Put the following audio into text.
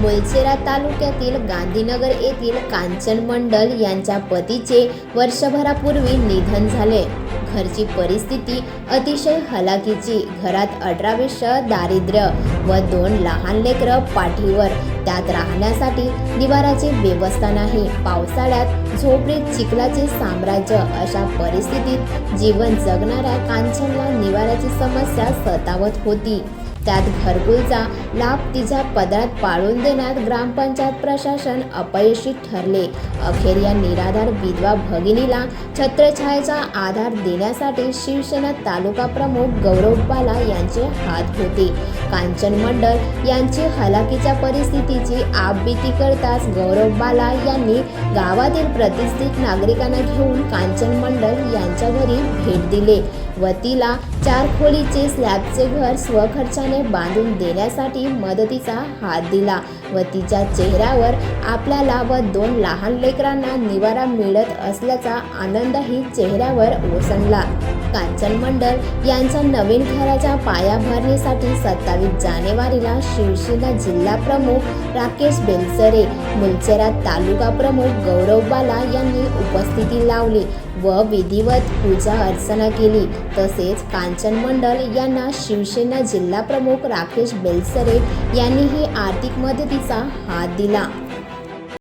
मोलसेरा तालुक्यातील गांधीनगर येथील कांचन मंडल यांच्या पतीचे वर्षभरापूर्वी निधन झाले. घरची परिस्थिती अतिशय हलाखीची. घरात अठरा दारिद्र्य व दोन लहान लेकरं पाठीवर. त्यात राहण्यासाठी निवाराची व्यवस्था नाही. पावसाळ्यात झोपडीत चिखलाचे साम्राज्य अशा परिस्थितीत जीवन जगणाऱ्या कांचनला निवाऱ्याची समस्या सतावत होती. त्यात घरकुलचा लाभ तिच्या पदरात पाळून देण्यात ग्रामपंचायत प्रशासन अपयशी ठरले. अखेर या निराधार विधवा भगिनीला छत्रछायेचा आधार देण्यासाठी शिवसेना तालुका प्रमुख गौरव बाला यांचे हात होते. कांचन मंडल यांची हलाखीच्या परिस्थितीची आपबीती करताच गौरव बाला यांनी गावातील प्रतिष्ठित नागरिकांना घेऊन कांचन मंडल यांच्या घरी भेट दिले व तिला चार खोलीचे स्लॅबचे घर स्वखर्चाने बांधून देण्यासाठी मदतीचा हात दिला व तिच्या चेहऱ्यावर आपल्याला व दोन लहान लेकरांना निवारा मिळत असल्याचा आनंदही चेहऱ्यावर ओसंडला. कांचन मंडल यांच्या नवीन घराच्या पायाभरणीसाठी सत्तावीस जानेवारीला शिवसेना जिल्हा प्रमुख राकेश बेलसरे मुलचेरा तालुका प्रमुख गौरव बाला यांनी उपस्थिती लावली. व विधिवत पूजा अर्चना केली. तसेच कांचन मंडल यांना शिवसेना जिल्हा प्रमुख राकेश बेलसरे यांनीही आर्थिक मदतीचा हात दिला.